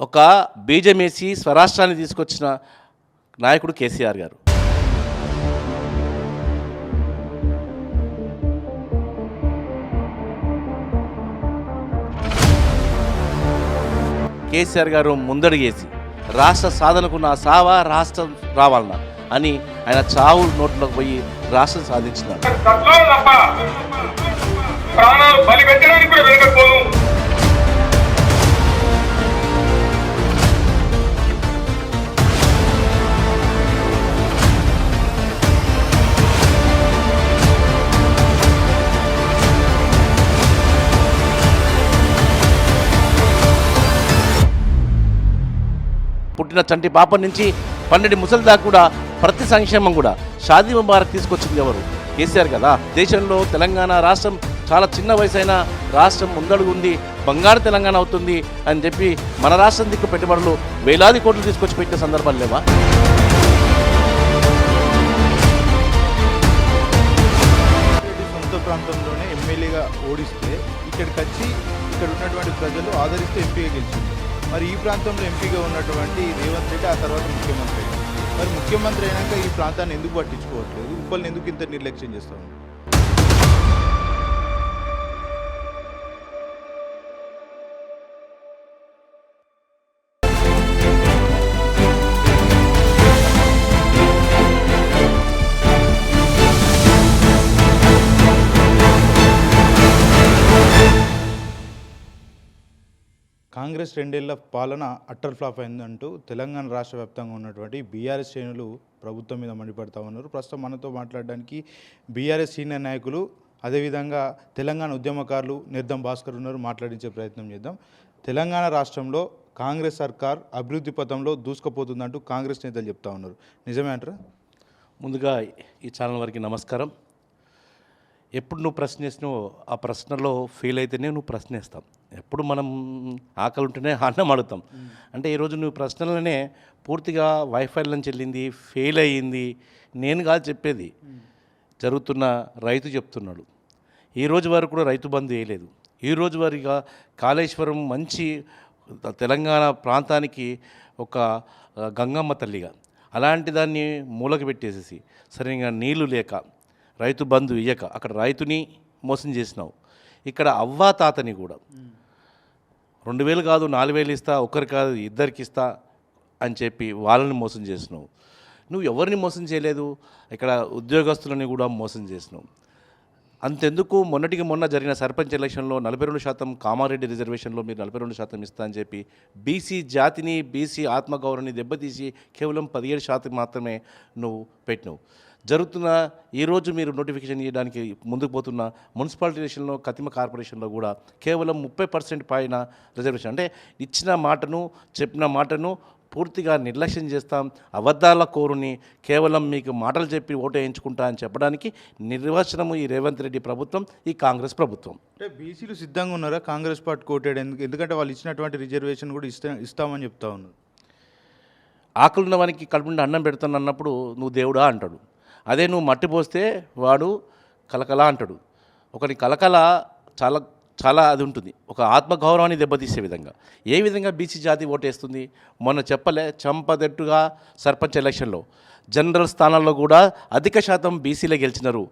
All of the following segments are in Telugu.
ఒక బీజమేసి స్వరాష్ట్రాన్ని తీసుకొచ్చిన నాయకుడు కేసీఆర్ గారు. కేసీఆర్ గారు ముందడుగేసి రాష్ట్ర సాధనకు నా సావా రాష్ట్రం రావాలన్నా అని ఆయన చావు నోట్లోకి పోయి రాష్ట్రం సాధించినారు. ప్రాణాలు బలి పెట్టడానికి కూడా పుట్టిన చంటి పాప నుంచి పన్నెండు ముసలి దాకా కూడా ప్రతి సంక్షేమం కూడా. షాదీ ముబారక్ తీసుకొచ్చింది ఎవరు? కేసీఆర్ కదా. దేశంలో తెలంగాణ రాష్ట్రం చాలా చిన్న వయసు అయినా రాష్ట్రం ముందడుగు ఉంది బంగారు తెలంగాణ అవుతుంది అని చెప్పి మన రాష్ట్రం దిక్కు పెట్టుబడులు వేలాది కోట్లు తీసుకొచ్చి పెట్టిన సందర్భాలు లేవా? సొంత ప్రాంతంలోనే ఎమ్మెల్యేగా ఓడిస్తే ఇక్కడికి వచ్చి ఇక్కడ ఉన్నటువంటి ప్రజలు ఆదరిస్తే ఎంపీగా గెలిచింది. మరి ఈ ప్రాంతంలో ఎంపీగా ఉన్నటువంటి రేవంత్ రెడ్డి ఆ తర్వాత ముఖ్యమంత్రి. మరి ముఖ్యమంత్రి అయినాక ఈ ప్రాంతాన్ని ఎందుకు పట్టించుకోవట్లేదు? ఉప్పల్ని ఎందుకు ఇంత నిర్లక్ష్యం చేస్తాము కాంగ్రెస్ రెండేళ్ళ పాలన అట్టర్ ఫ్లాప్ అయిందంటూ తెలంగాణ రాష్ట్ర వ్యాప్తంగా ఉన్నటువంటి బీఆర్ఎస్ శ్రేణులు ప్రభుత్వం మీద మండిపడతా ఉన్నారు. ప్రస్తుతం మనతో మాట్లాడడానికి బీఆర్ఎస్ సీనియర్ నాయకులు అదేవిధంగా తెలంగాణ ఉద్యమకారులు నిర్దం భాస్కర్ ఉన్నారు. మాట్లాడించే ప్రయత్నం చేద్దాం. తెలంగాణ రాష్ట్రంలో కాంగ్రెస్ సర్కార్ అభివృద్ధి పథంలో దూసుకుపోతుందంటూ కాంగ్రెస్ నేతలు చెప్తా ఉన్నారు. నిజమే అంటారా? ముందుగా ఈ ఛానల్ వారికి నమస్కారం. ఎప్పుడు నువ్వు ప్రశ్న చేసినావో ఆ ప్రశ్నలో ఫెయిల్ అయితేనే నువ్వు ప్రశ్న ఎప్పుడు మనం ఆకలి ఉంటేనే అన్నం అడుగుతాం. అంటే ఈరోజు నువ్వు ప్రశ్నలనే పూర్తిగా వైఫల్యం చెల్లింది ఫెయిల్ అయ్యింది. నేను కాదు చెప్పేది. జరుగుతున్న రైతు చెప్తున్నాడు. ఈ రోజు వరకు కూడా రైతు బంధు వేయలేదు. ఈ రోజు వరకు కాళేశ్వరం మంచి తెలంగాణ ప్రాంతానికి ఒక గంగమ్మ తల్లిగా అలాంటి దాన్ని మూలకి పెట్టేసేసి సరిగా నీళ్ళు లేక రైతు బంధు ఇయ్యక అక్కడ రైతుని మోసం చేసినావు. ఇక్కడ అవ్వా తాతని కూడా రెండు వేలు కాదు నాలుగు వేలు ఇస్తా ఒకరు కాదు ఇద్దరికి ఇస్తా అని చెప్పి వాళ్ళని మోసం చేసినావు. నువ్వు ఎవరిని మోసం చేయలేదు? ఇక్కడ ఉద్యోగస్తులని కూడా మోసం చేసినావు. అంతెందుకు? మొన్నటికి మొన్న జరిగిన సర్పంచ్ ఎలక్షన్లో నలభై రెండు శాతం కామారెడ్డి రిజర్వేషన్లో మీరు నలభై రెండు శాతం ఇస్తా అని చెప్పి బీసీ జాతిని బీసీ ఆత్మగౌరవాన్ని దెబ్బతీసి కేవలం పదిహేడు శాతం మాత్రమే నువ్వు పెట్టినావు. జరుగుతున్న ఈరోజు మీరు నోటిఫికేషన్ ఇవ్వడానికి ముందుకు పోతున్న మున్సిపాలిటీ ఎలక్షన్లో కతిమ కార్పొరేషన్లో కూడా కేవలం ముప్పై పర్సెంట్ పైన రిజర్వేషన్ అంటే ఇచ్చిన మాటను చెప్పిన మాటను పూర్తిగా నిర్లక్ష్యం చేస్తాం. అబద్ధాల కోరుని కేవలం మీకు మాటలు చెప్పి ఓటు వేయించుకుంటా అని చెప్పడానికి నిర్వచనము ఈ రేవంత్ రెడ్డి ప్రభుత్వం ఈ కాంగ్రెస్ ప్రభుత్వం. అంటే బీసీలు సిద్ధంగా ఉన్నారా? కాంగ్రెస్ పార్టీ కోటాడు ఎందుకు ఎందుకంటే వాళ్ళు ఇచ్చినటువంటి రిజర్వేషన్ కూడా ఇస్తా ఇస్తామని చెప్తా ఉన్నారు. ఆకలిన్న వానికి కడుపు నిండా అన్నం పెడతాను అన్నప్పుడు నువ్వు దేవుడా అంటాడు. అదే నువ్వు మట్టి పోస్తే వాడు కలకల అంటాడు. ఒకటి కలకల చాలా చాలా అది ఉంటుంది. ఒక ఆత్మగౌరవాన్ని దెబ్బతీసే విధంగా. ఏ విధంగా బీసీ జాతి ఓటేస్తుంది? మొన్న చెప్పలే చంపదట్టుగా సర్పంచ్ ఎలక్షన్లో. జనరల్ స్థానాల్లో కూడా అధిక శాతం బీసీలే గెలిచినారు.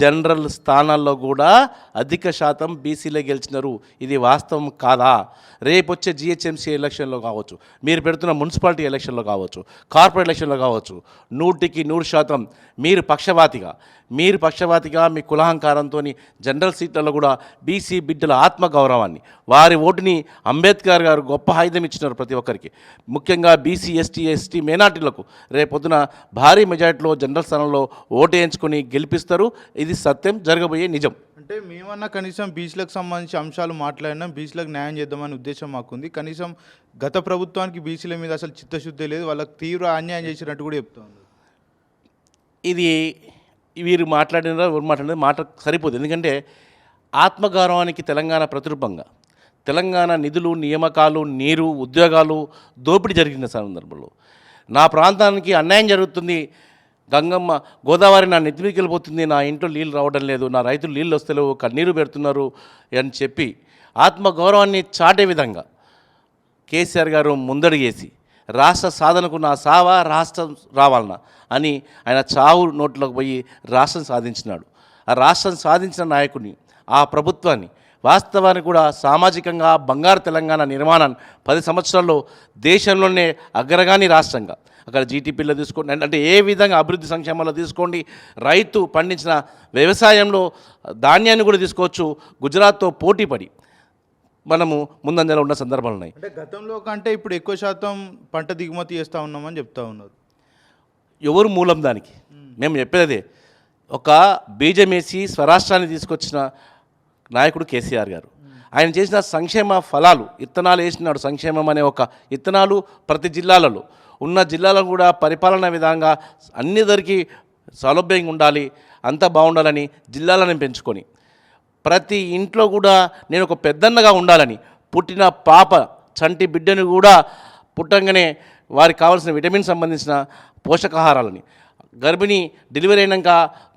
జనరల్ స్థానాల్లో కూడా అధిక శాతం బీసీలే గెలిచినారు. ఇది వాస్తవం కాదా? రేపు వచ్చే జిహెచ్ఎంసీ ఎలక్షన్లో కావచ్చు మీరు పెడుతున్న మున్సిపాలిటీ ఎలక్షన్లో కావచ్చు కార్పొరేట్ ఎలక్షన్లో కావచ్చు నూటికి నూరు శాతం మీరు పక్షవాతిగా మీరు పక్షవాతిగా మీ కులహంకారంతో జనరల్ సీట్లలో కూడా బీసీ బిడ్డల ఆత్మగౌరవాన్ని వారి ఓటుని అంబేద్కర్ గారు గొప్ప ఆయుధం ఇచ్చినారు ప్రతి ఒక్కరికి. ముఖ్యంగా బీసీ ఎస్టీ ఎస్టీ మైనార్టీలకు రేపొద్దున భారీ మెజార్టీలో జనరల్ స్థానంలో ఓటు వేయించుకొని గెలిపిస్తారు. ఇది సత్యం జరగబోయే నిజం. అంటే మేమన్నా కనీసం బీచ్లకు సంబంధించి అంశాలు మాట్లాడినాం బీచ్లకు న్యాయం చేద్దామని ఉద్దేశం మాకుంది. కనీసం గత ప్రభుత్వానికి బీసీల మీద అసలు చిత్తశుద్ధి లేదు. వాళ్ళకి తీవ్ర అన్యాయం చేసినట్టు కూడా చెప్తా ఉన్నారు ఇది వీరు మాట్లాడిన ఎవరు మాట్లాడిన మాట సరిపోదు. ఎందుకంటే ఆత్మగౌరవానికి తెలంగాణ ప్రతిరూపంగా తెలంగాణ నిధులు నియామకాలు నీరు ఉద్యోగాలు దోపిడీ జరిగిన సందర్భంలో నా ప్రాంతానికి అన్యాయం జరుగుతుంది. గంగమ్మ గోదావరి నా నెత్తిమీకి వెళ్ళిపోతుంది. నా ఇంట్లో నీళ్ళు రావడం లేదు. నా రైతులు నీళ్ళు వస్తలేవు. కన్నీరు పెడుతున్నారు అని చెప్పి ఆత్మగౌరవాన్ని చాటే విధంగా కేసీఆర్ గారు ముందడుగేసి రాష్ట్ర సాధనకు నా సావా రాష్ట్రం రావాలన్నా అని ఆయన చావు నోట్లోకి పోయి రాష్ట్రం సాధించినాడు. ఆ రాష్ట్రం సాధించిన నాయకుడిని ఆ ప్రభుత్వాన్ని వాస్తవానికి కూడా సామాజికంగా బంగారు తెలంగాణ నిర్మాణాన్ని పది సంవత్సరాల్లో దేశంలోనే అగ్రగాని రాష్ట్రంగా. అక్కడ జీటీపీలో తీసుకోండి. అంటే ఏ విధంగా అభివృద్ధి సంక్షేమంలో తీసుకోండి? రైతు పండించిన వ్యవసాయంలో ధాన్యాన్ని కూడా తీసుకోవచ్చు. గుజరాత్తో పోటీపడి మనము ముందంజలో ఉన్న సందర్భాలు ఉన్నాయి. అంటే గతంలో కంటే ఇప్పుడు ఎక్కువ శాతం పంట దిగుమతి చేస్తూ ఉన్నామని చెప్తా ఉన్నారు. ఎవరు మూలం దానికి? మేము. చెప్పేది ఒక బీజమేసి స్వరాష్ట్రాన్ని తీసుకొచ్చిన నాయకుడు కేసీఆర్ గారు. ఆయన చేసిన సంక్షేమ ఫలాలు ఇత్తనాలు వేసినాడు సంక్షేమం అనే ఒక ఇత్తనాలు ప్రతి జిల్లాలలో. ఉన్న జిల్లాలను కూడా పరిపాలన విధంగా అన్ని సౌలభ్యంగా ఉండాలి అంతా బాగుండాలని జిల్లాలను పెంచుకొని. ప్రతి ఇంట్లో కూడా నేను ఒక పెద్దన్నగా ఉండాలని పుట్టిన పాప చంటి బిడ్డను కూడా పుట్టంగానే వారికి కావాల్సిన విటమిన్ సంబంధించిన పోషకాహారాలని. గర్భిణి డెలివరీ అయినాక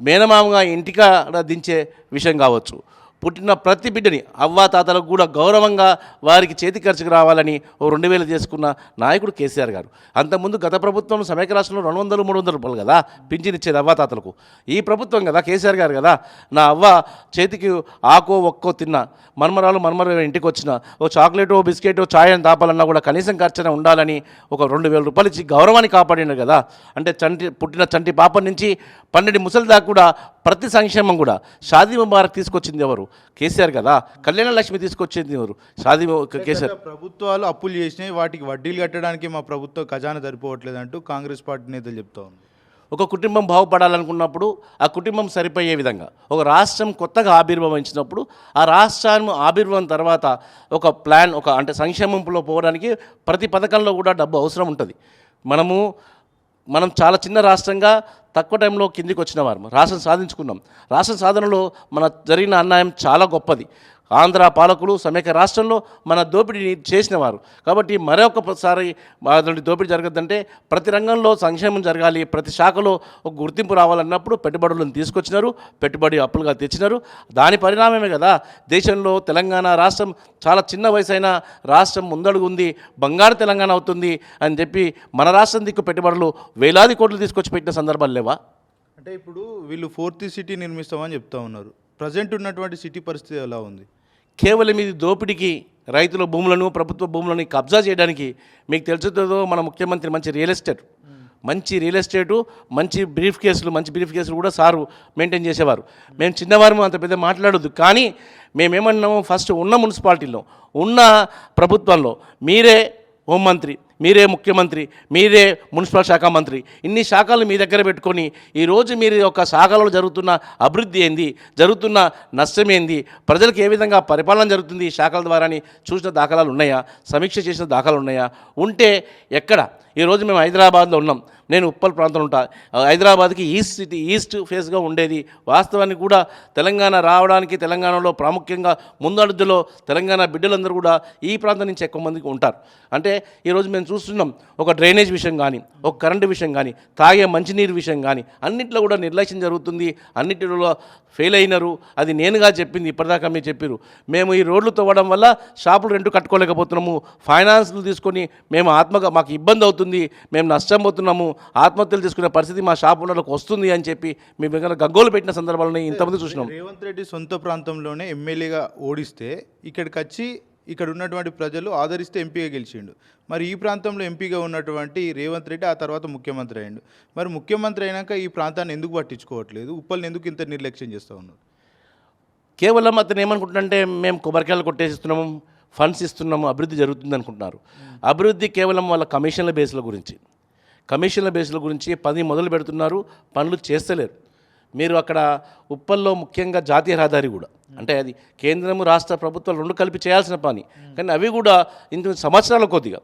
మేనమామగా ఇంటికాడ దించే విషయం కావచ్చు. పుట్టిన ప్రతి బిడ్డని అవ్వా తాతలకు కూడా గౌరవంగా వారికి చేతి ఖర్చుకు రావాలని ఓ రెండు వేలు చేసుకున్న నాయకుడు కేసీఆర్ గారు. అంతకుముందు గత ప్రభుత్వం సమైక్య రాష్ట్రంలో రెండు వందలు మూడు వందల రూపాయలు కదా పింఛన్ ఇచ్చేది అవ్వా తాతలకు. ఈ ప్రభుత్వం కదా కేసీఆర్ గారు కదా నా అవ్వ చేతికి ఆకో ఒక్కో తిన్నా మన్మరాలు మన్మర ఇంటికి వచ్చిన ఓ చాక్లెట్ ఓ బిస్కెట్ చాయ్ అని తాపాలన్నా కూడా కనీసం ఖర్చున ఉండాలని ఒక రెండు వేల రూపాయలు ఇచ్చి గౌరవాన్ని కాపాడినారు కదా. అంటే చంటి పుట్టిన చంటి పాప నుంచి పన్నెండు ముసలి దాకా కూడా ప్రతి సంక్షేమం కూడా. షాదీ ముబారక్ తీసుకొచ్చింది ఎవరు? కేసీఆర్ కదా. కళ్యాణ లక్ష్మి తీసుకొచ్చింది ఎవరు? షాదీ కేసీఆర్. ప్రభుత్వాలు అప్పులు చేసినాయి వాటికి వడ్డీలు కట్టడానికి మా ప్రభుత్వం ఖజానా సరిపోవట్లేదు అంటూ కాంగ్రెస్ పార్టీ నేతలు చెప్తా ఒక కుటుంబం బాగుపడాలనుకున్నప్పుడు ఆ కుటుంబం సరిపోయే విధంగా ఒక రాష్ట్రం కొత్తగా ఆవిర్భవించినప్పుడు ఆ రాష్ట్రాన్ని ఆవిర్భవం తర్వాత ఒక ప్లాన్ ఒక అంటే సంక్షేమంలో పోవడానికి ప్రతి పథకంలో కూడా డబ్బు అవసరం ఉంటుంది. మనము మనం చాలా చిన్న రాష్ట్రంగా తక్కువ టైంలో కిందికి వచ్చిన వారు రాష్ట్రం సాధించుకున్నాం. రాష్ట్ర సాధనలో మన జరిగిన అన్యాయం చాలా గొప్పది. ఆంధ్ర పాలకులు సమైక్య రాష్ట్రంలో మన దోపిడీని చేసిన వారు కాబట్టి మరొకసారి అటువంటి దోపిడీ జరగద్దంటే ప్రతి రంగంలో సంక్షేమం జరగాలి ప్రతి శాఖలో ఒక గుర్తింపు రావాలన్నప్పుడు పెట్టుబడులను తీసుకొచ్చినారు పెట్టుబడి అప్పులుగా తెచ్చినారు. దాని పరిణామమే కదా దేశంలో తెలంగాణ రాష్ట్రం చాలా చిన్న వయసు అయినా రాష్ట్రం ముందడుగు ఉంది బంగారు తెలంగాణ అవుతుంది అని చెప్పి మన రాష్ట్రం దిక్కు పెట్టుబడులు వేలాది కోట్లు తీసుకొచ్చి పెట్టిన సందర్భాలు లేవా? అంటే ఇప్పుడు వీళ్ళు ఫోర్త్ సిటీ నిర్మిస్తామని చెప్తా ఉన్నారు. ప్రజెంట్ ఉన్నటువంటి సిటీ పరిస్థితి ఎలా ఉంది? కేవలం ఇది దోపిడీకి రైతుల భూములను ప్రభుత్వ భూములను కబ్జా చేయడానికి మీకు తెలుసుతుందో మన ముఖ్యమంత్రి మంచి రియల్ ఎస్టేట్. మంచి రియల్ ఎస్టేటు మంచి బ్రీఫ్ కేసులు మంచి బ్రీఫ్ కేసులు కూడా సారు మెయింటైన్ చేసేవారు. మేము చిన్నవారు అంత పెద్ద మాట్లాడొద్దు కానీ మేమేమన్నాము ఫస్ట్ ఉన్న మున్సిపాలిటీలో ఉన్న ప్రభుత్వంలో మీరే హోంమంత్రి మీరే ముఖ్యమంత్రి మీరే మున్సిపల్ శాఖ మంత్రి. ఇన్ని శాఖలు మీ దగ్గర పెట్టుకొని ఈరోజు మీరు ఒక శాఖలో జరుగుతున్న అభివృద్ధి ఏంది? జరుగుతున్న నష్టం ఏంది? ప్రజలకు ఏ విధంగా పరిపాలన జరుగుతుంది ఈ శాఖల ద్వారా అని చూసిన దాఖలాలు ఉన్నాయా? సమీక్ష చేసిన దాఖలాలు ఉన్నాయా? ఉంటే ఎక్కడ? ఈరోజు మేము హైదరాబాద్లో ఉన్నాం. నేను ఉప్పల్ ప్రాంతంలో ఉంటా. హైదరాబాద్కి ఈస్ట్ సిటీ ఈస్ట్ ఫేస్గా ఉండేది. వాస్తవానికి కూడా తెలంగాణ రావడానికి తెలంగాణలో ప్రాముఖ్యంగా ముందడుగులో తెలంగాణ బిడ్డలందరూ కూడా ఈ ప్రాంతం నుంచి ఎక్కువ మందికి ఉంటారు. అంటే ఈరోజు మేము చూస్తున్నాం ఒక డ్రైనేజ్ విషయం కానీ ఒక కరెంటు విషయం కానీ తాగే మంచినీరు విషయం కానీ అన్నింటిలో కూడా నిర్లక్ష్యం జరుగుతుంది. అన్నిటిలో ఫెయిల్ అయినారు. అది నేనుగా చెప్పింది ఇప్పటిదాకా మీరు చెప్పారు మేము ఈ రోడ్లు తవ్వడం వల్ల షాపులు రెంట్ కట్టుకోలేకపోతున్నాము. ఫైనాన్స్లు తీసుకొని మేము ఆత్మగా మాకు ఇబ్బంది అవుతుంది. మేము నష్టం పోతున్నాము. ఆత్మహత్యలు తీసుకునే పరిస్థితి మా షాపులకు వస్తుంది అని చెప్పి మేము దగ్గర గగ్గోలు పెట్టిన సందర్భాలను ఇంతమంది చూసినాం. రేవంత్ రెడ్డి సొంత ప్రాంతంలోనే ఎమ్మెల్యేగా ఓడిస్తే ఇక్కడికి వచ్చి ఇక్కడ ఉన్నటువంటి ప్రజలు ఆదరిస్తే ఎంపీగా గెలిచిండు. మరి ఈ ప్రాంతంలో ఎంపీగా ఉన్నటువంటి రేవంత్ రెడ్డి ఆ తర్వాత ముఖ్యమంత్రి అయ్యిండు. మరి ముఖ్యమంత్రి అయినాక ఈ ప్రాంతాన్ని ఎందుకు పట్టించుకోవట్లేదు? ఉప్పల్ని ఎందుకు ఇంత నిర్లక్ష్యం చేస్తూ ఉన్నారు? కేవలం అతను ఏమనుకుంటుంటే మేము కొబ్బరికాయలు కొట్టేసిస్తున్నాము ఫండ్స్ ఇస్తున్నాము అభివృద్ధి జరుగుతుంది అనుకుంటున్నారు. అభివృద్ధి కేవలం వాళ్ళ కమిషన్ల బేస్ల గురించి. కమిషన్ల బేస్ల గురించి పని మొదలు పెడుతున్నారు పనులు చేస్తలేరు. మీరు అక్కడ ఉప్పల్లో ముఖ్యంగా జాతీయ రహదారి కూడా అంటే అది కేంద్రము రాష్ట్ర ప్రభుత్వాలు రెండు కలిపి చేయాల్సిన పని. కానీ అవి కూడా ఇంత సంవత్సరాల కొద్దిగా.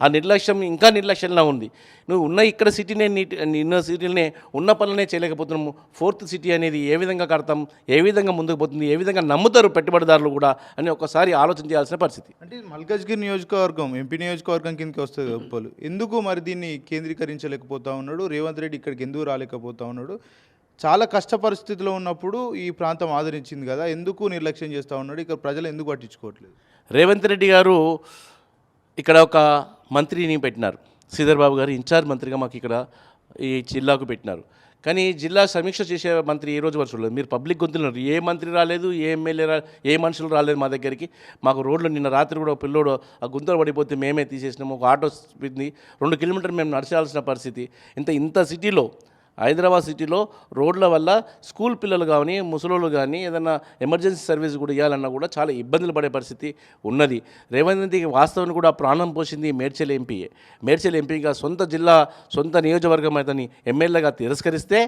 ఆ నిర్లక్ష్యం ఇంకా నిర్లక్ష్యంగా ఉంది. నువ్వు ఉన్న ఇక్కడ సిటీనే నీటి ఉన్న సిటీలనే ఉన్న పనులనే చేయలేకపోతున్నాము. ఫోర్త్ సిటీ అనేది ఏ విధంగా కడతాం ఏ విధంగా ముందుకు పోతుంది ఏ విధంగా నమ్ముతారు పెట్టుబడిదారులు కూడా అని ఒకసారి ఆలోచన చేయాల్సిన పరిస్థితి. అంటే మల్కాజ్గిరి నియోజకవర్గం ఎంపీ నియోజకవర్గం కిందకి వస్తుంది కదా ఉప్పలు. ఎందుకు మరి దీన్ని కేంద్రీకరించలేకపోతా ఉన్నాడు? రేవంత్ రెడ్డి ఇక్కడికి ఎందుకు రాలేకపోతా ఉన్నాడు? చాలా కష్ట పరిస్థితిలో ఉన్నప్పుడు ఈ ప్రాంతం ఆదరించింది కదా ఎందుకు నిర్లక్ష్యం చేస్తూ ఉన్నాడు? ఇక్కడ ప్రజలు ఎందుకు పట్టించుకోవట్లేదు? రేవంత్ రెడ్డి గారు ఇక్కడ ఒక మంత్రిని పెట్టినారు. శ్రీధర్ బాబు గారు ఇన్ఛార్జ్ మంత్రిగా మాకు ఇక్కడ ఈ జిల్లాకు పెట్టినారు. కానీ జిల్లా సమీక్ష చేసే మంత్రి ఈ రోజు వరకు మీరు పబ్లిక్ గొంతున్నారు ఏ మంత్రి రాలేదు ఏ ఎమ్మెల్యే రా ఏ మనుషులు రాలేదు మా దగ్గరికి. మాకు రోడ్లు నిన్న రాత్రి కూడా పిల్లోడు ఆ గుంతలు పడిపోతే మేమే తీసేసినాము. ఒక ఆటో స్పీడ్ని రెండు కిలోమీటర్లు మేము నడిచాల్సిన పరిస్థితి. ఇంత ఇంత సిటీలో హైదరాబాద్ సిటీలో రోడ్ల వల్ల స్కూల్ పిల్లలు కానీ ముసలోళ్ళు కానీ ఏదైనా ఎమర్జెన్సీ సర్వీస్ కూడా ఇవ్వాలన్నా కూడా చాలా ఇబ్బందులు పడే పరిస్థితి ఉన్నది. రేవంత్ రెడ్డికి వాస్తవాన్ని కూడా ప్రాణం పోసింది మేడ్చల్ ఎంపీయే మేడ్చల్ ఎంపీగా సొంత జిల్లా సొంత నియోజకవర్గం అతని ఎమ్మెల్యేగా తిరస్కరిస్తే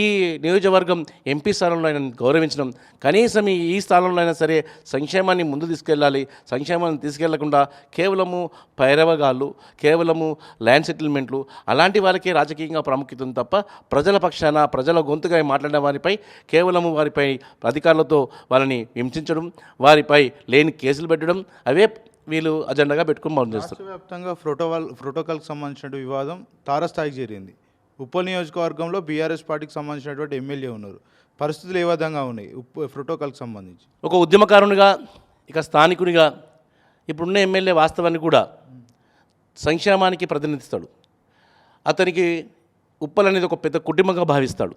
ఈ నియోజకవర్గం ఎంపీ స్థానంలో ఆయన గౌరవించడం. కనీసం ఈ స్థానంలో అయినా సరే సంక్షేమాన్ని ముందు తీసుకెళ్ళాలి. సంక్షేమాన్ని తీసుకెళ్ళకుండా కేవలము పైరవగాళ్ళు కేవలము ల్యాండ్ సెటిల్మెంట్లు అలాంటి వారికే రాజకీయంగా ప్రాముఖ్యత ఉంది తప్ప ప్రజల పక్షాన ప్రజల గొంతుగా మాట్లాడిన వారిపై కేవలము వారిపై అధికారులతో వాళ్ళని హింసించడం వారిపై లేని కేసులు పెట్టడం అవే వీళ్ళు అజెండాగా పెట్టుకుని మనం చేస్తారు. వ్యాప్తంగా ప్రోటోకాల్ ప్రోటోకాల్కి సంబంధించిన వివాదం తారస్థాయికి చేరింది. ఉప నియోజకవర్గంలో బీఆర్ఎస్ పార్టీకి సంబంధించినటువంటి ఎమ్మెల్యే ఉన్నారు. పరిస్థితులు ఏ విధంగా ఉన్నాయి ఉప్ ప్రోటోకాల్కి సంబంధించి? ఒక ఉద్యమకారునిగా ఇక స్థానికునిగా ఇప్పుడున్న ఎమ్మెల్యే వాస్తవాన్ని కూడా సంక్షేమానికి ప్రతినిధిస్తాడు. అతనికి ఉప్పల్ అనేది ఒక పెద్ద కుటుంబంగా భావిస్తాడు.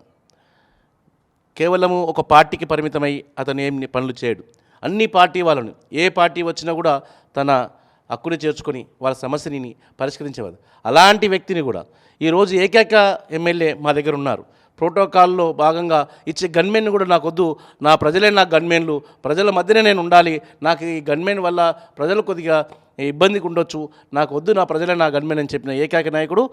కేవలము ఒక పార్టీకి పరిమితమై అతను ఏం పనులు చేయడు. అన్ని పార్టీ వాళ్ళను ఏ పార్టీ వచ్చినా కూడా తన హక్కుని చేర్చుకొని వాళ్ళ సమస్యని పరిష్కరించేవారు అలాంటి వ్యక్తిని కూడా ఈరోజు ఏకైక ఎమ్మెల్యే మా దగ్గర ఉన్నారు. ప్రోటోకాల్లో భాగంగా ఇచ్చే గన్మెన్ కూడా నాకు వద్దు. నా ప్రజలే నా గన్మెన్లు. ప్రజల మధ్యనే నేను ఉండాలి. నాకు ఈ గన్మెన్ వల్ల ప్రజలు కొద్దిగా ఇబ్బందికి ఉండొచ్చు. నాకు వద్దు నా ప్రజలే నా గన్మెన్ అని చెప్పిన ఏకైక నాయకుడు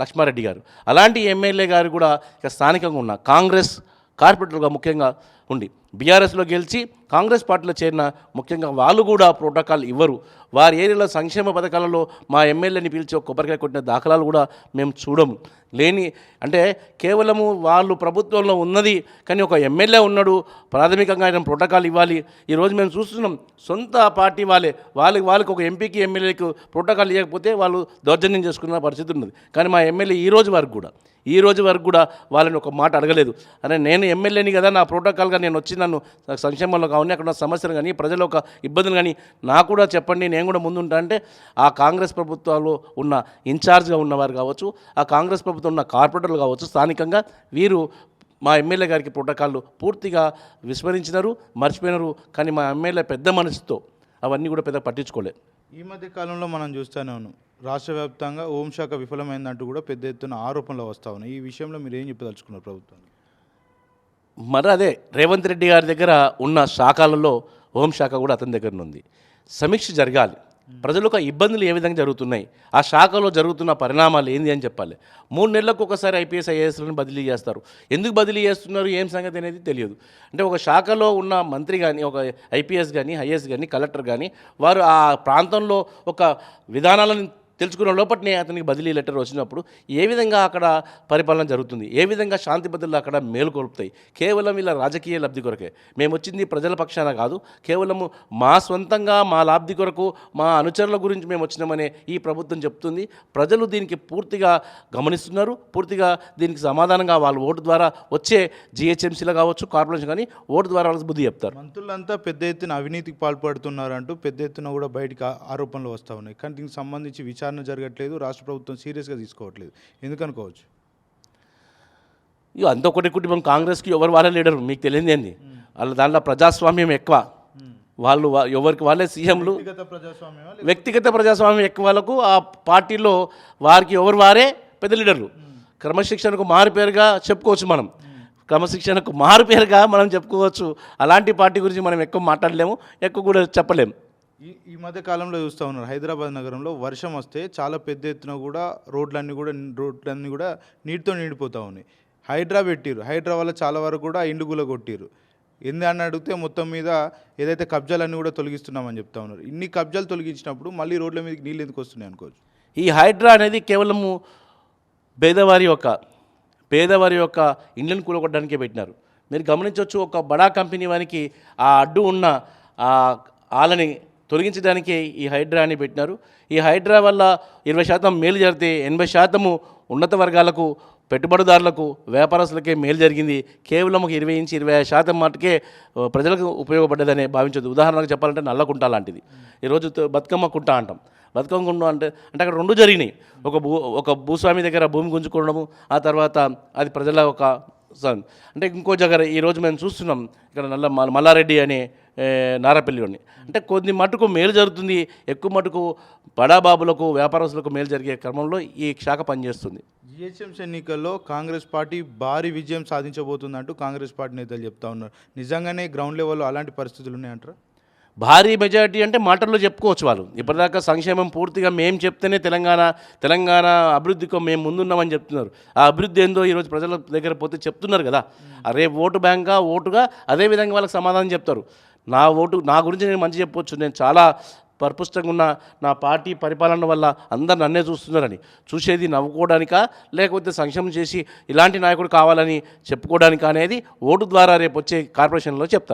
లక్ష్మారెడ్డి గారు. అలాంటి ఎమ్మెల్యే గారు కూడా ఇక స్థానికంగా ఉన్న కాంగ్రెస్ కార్పొరేటర్గా ముఖ్యంగా ఉండి బీఆర్ఎస్లో గెలిచి కాంగ్రెస్ పార్టీలో చేరిన ముఖ్యంగా వాళ్ళు కూడా ప్రోటోకాల్ ఇవ్వరు. వారి ఏరియాలో సంక్షేమ పథకాలలో మా ఎమ్మెల్యేని పిలిచి ఒక కొబ్బరికాయ కొట్టిన దాఖలాలు కూడా మేము చూడము. లేని అంటే కేవలము వాళ్ళు ప్రభుత్వంలో ఉన్నది కానీ ఒక ఎమ్మెల్యే ఉన్నాడు ప్రాథమికంగా ఆయన ప్రోటోకాల్ ఇవ్వాలి. ఈరోజు మేము చూస్తున్నాం సొంత పార్టీ వాళ్ళే వాళ్ళకి వాళ్ళకి ఒక ఎంపీకి ఎమ్మెల్యేకి ప్రోటోకాల్ ఇవ్వకపోతే వాళ్ళు దౌర్జన్యం చేసుకున్న పరిస్థితి ఉన్నది. కానీ మా ఎమ్మెల్యే ఈ రోజు వరకు కూడా ఈ రోజు వరకు కూడా వాళ్ళని ఒక మాట అడగలేదు. అరే నేను ఎమ్మెల్యేని కదా నా ప్రోటోకాల్ ప్రోటోకాల్గా నేను వచ్చి నన్ను సంక్షేమంలో కానీ అక్కడ ఉన్న సమస్యలు కానీ ప్రజల ఒక ఇబ్బందులు కానీ నాకు కూడా చెప్పండి నేను కూడా ముందుంటా అంటే ఆ కాంగ్రెస్ ప్రభుత్వాలు ఉన్న ఇన్ఛార్జ్గా ఉన్నవారు కావచ్చు ఆ కాంగ్రెస్ ప్రభుత్వం ఉన్న కార్పొరేటర్లు కావచ్చు స్థానికంగా వీరు మా ఎమ్మెల్యే గారికి ప్రోటోకాల్లు పూర్తిగా విస్మరించినారు మర్చిపోయినారు కానీ మా ఎమ్మెల్యే పెద్ద మనసుతో అవన్నీ కూడా పెద్ద పట్టించుకోలేదు ఈ మధ్య కాలంలో మనం చూస్తూనే ఉన్నాం. రాష్ట్ర వ్యాప్తంగా హోంశాఖ విఫలమైందంటూ కూడా పెద్ద ఎత్తున ఆరోపణలు వస్తూ ఉన్నాయి. ఈ విషయంలో మీరు ఏం చెప్పదలుచుకున్నారు ప్రభుత్వం మరి అదే రేవంత్ రెడ్డి గారి దగ్గర ఉన్న శాఖలలో హోంశాఖ కూడా అతని దగ్గర ఉంది. సమీక్ష జరగాలి. ప్రజలకు ఇబ్బందులు ఏ విధంగా జరుగుతున్నాయి? ఆ శాఖలో జరుగుతున్న పరిణామాలు ఏంది అని చెప్పాలి. మూడు నెలలకు ఒకసారి ఐపీఎస్ ఐఏఎస్లను బదిలీ చేస్తారు. ఎందుకు బదిలీ చేస్తున్నారు? ఏం సంగతి అనేది తెలియదు. అంటే ఒక శాఖలో ఉన్న మంత్రి కానీ ఒక ఐపీఎస్ కానీ ఐఏఎస్ కానీ కలెక్టర్ కానీ వారు ఆ ప్రాంతంలో ఒక విధానాలను తెలుసుకున్న లోపటినే అతనికి బదిలీ లెటర్ వచ్చినప్పుడు ఏ విధంగా అక్కడ పరిపాలన జరుగుతుంది? ఏ విధంగా శాంతి భద్రతలు అక్కడ మేలుకొల్పుతాయి కేవలం ఇలా రాజకీయ లబ్ధి కొరకే. మేము వచ్చింది ప్రజల పక్షాన కాదు. కేవలము మా సొంతంగా మా లాబ్ధి కొరకు మా అనుచరుల గురించి మేము వచ్చినామనే ఈ ప్రభుత్వం చెప్తుంది. ప్రజలు దీనికి పూర్తిగా గమనిస్తున్నారు. పూర్తిగా దీనికి సమాధానంగా వాళ్ళు ఓటు ద్వారా వచ్చే జిహెచ్ఎంసీలో కావచ్చు కార్పొరేషన్ కానీ ఓటు ద్వారా వాళ్ళకి బుద్ధి చెప్తారు. మంత్రులంతా పెద్ద ఎత్తున అవినీతికి పాల్పడుతున్నారంటూ పెద్ద ఎత్తున కూడా బయటకు ఆరోపణలు వస్తూ ఉన్నాయి. కానీ దీనికి సంబంధించి విచారణ జరగట్లేదు రాష్ట్ర ప్రభుత్వం సీరియస్గా తీసుకోవట్లేదు. ఎందుకనుకోవచ్చు ఇక అంత ఒకటి కుటుంబం కాంగ్రెస్కి ఎవరు వాళ్ళే లీడరు మీకు తెలియదు ఏంది వాళ్ళ దాంట్లో ప్రజాస్వామ్యం ఎక్కువ. వాళ్ళు ఎవరికి వాళ్ళే సీఎంలు. వ్యక్తిగత ప్రజాస్వామ్యం వ్యక్తిగత ప్రజాస్వామ్యం ఎక్కువ వాళ్ళకు ఆ పార్టీలో వారికి ఎవరు వారే పెద్ద లీడర్లు. క్రమశిక్షణకు మారుపేరుగా చెప్పుకోవచ్చు మనం. క్రమశిక్షణకు మారుపేరుగా మనం చెప్పుకోవచ్చు. అలాంటి పార్టీ గురించి మనం ఎక్కువ మాట్లాడలేము ఎక్కువ కూడా చెప్పలేము. ఈ ఈ మధ్య కాలంలో చూస్తూ ఉన్నారు. హైదరాబాద్ నగరంలో వర్షం వస్తే చాలా పెద్ద ఎత్తున కూడా రోడ్లన్నీ కూడా రోడ్లన్నీ కూడా నీటితో నిండిపోతూ ఉన్నాయి. హైడ్రా పెట్టిరు హైడ్రా వల్ల చాలా వరకు కూడా ఇండ్లు గుల కొట్టిరు ఎందు అని అడిగితే మొత్తం మీద ఏదైతే కబ్జాలన్నీ కూడా తొలగిస్తున్నామని చెప్తా ఉన్నారు. ఇన్ని కబ్జాలు తొలగించినప్పుడు మళ్ళీ రోడ్ల మీదకి నీళ్ళు ఎందుకు వస్తున్నాయి అనుకోవచ్చు? ఈ హైడ్రా అనేది కేవలము పేదవారి యొక్క పేదవారి యొక్క ఇండ్లను కూలగొట్టడానికే పెట్టినారు. మీరు గమనించవచ్చు ఒక బడా కంపెనీ వారికి ఆ అడ్డు ఉన్న ఆ ఆలని తొలగించడానికే ఈ హైడ్రాని పెట్టినారు. ఈ హైడ్రా వల్ల ఇరవై శాతం మేలు జరిగితే ఎనభై శాతము ఉన్నత వర్గాలకు పెట్టుబడిదారులకు వ్యాపారస్తులకే మేలు జరిగింది. కేవలం ఒక ఇరవై నుంచి ఇరవై ఐదు శాతం మటుకే ప్రజలకు ఉపయోగపడ్డదని భావించదు ఉదాహరణకు చెప్పాలంటే నల్లకుంట లాంటిది. ఈరోజు బతుకమ్మ కుంట అంటాం. బతుకమ్మ అంటే అంటే అక్కడ రెండు జరిగినాయి. ఒక భూ ఒక భూస్వామి దగ్గర భూమి గుంజుకోవడము ఆ తర్వాత అది ప్రజల ఒక సన్ అంటే ఇంకో దగ్గర ఈరోజు మేము చూస్తున్నాం ఇక్కడ నల్ల మల్లారెడ్డి అనే ఏ, నారపల్లిలోని. అంటే కొద్ది మటుకు మేలు జరుగుతుంది ఎక్కువ మటుకు బడాబాబులకు వ్యాపారస్తులకు మేలు జరిగే క్రమంలో ఈ శాఖ పనిచేస్తుంది. జిహెచ్ఎంసీ ఎన్నికల్లో కాంగ్రెస్ పార్టీ భారీ విజయం సాధించబోతుందంటూ కాంగ్రెస్ పార్టీ నేతలు చెప్తా ఉన్నారు. నిజంగానే గ్రౌండ్ లెవెల్లో అలాంటి పరిస్థితులు ఉన్నాయంటారా? భారీ మెజారిటీ అంటే మాటల్లో చెప్పుకోవచ్చు వాళ్ళు. ఇప్పటిదాకా సంక్షేమం పూర్తిగా మేము చెప్తేనే తెలంగాణ తెలంగాణ అభివృద్ధికి మేము ముందున్నామని చెప్తున్నారు. ఆ అభివృద్ధి ఏందో ఈరోజు ప్రజల దగ్గర పోతే చెప్తున్నారు కదా. అరే ఓటు బ్యాంకా ఓటుగా అదే విధంగా వాళ్ళకి సమాధానం చెప్తారు. నా ఓటు నా గురించి నేను మంచి చెప్పొచ్చు. నేను చాలా పరిపుష్టంగా ఉన్న నా పార్టీ పరిపాలన వల్ల అందరు నన్నే చూస్తున్నారని. చూసేది నవ్వుకోవడానికా లేకపోతే సంక్షేమం చేసి ఇలాంటి నాయకుడు కావాలని చెప్పుకోవడానికా అనేది ఓటు ద్వారా రేపు వచ్చే కార్పొరేషన్లో చెప్తారు.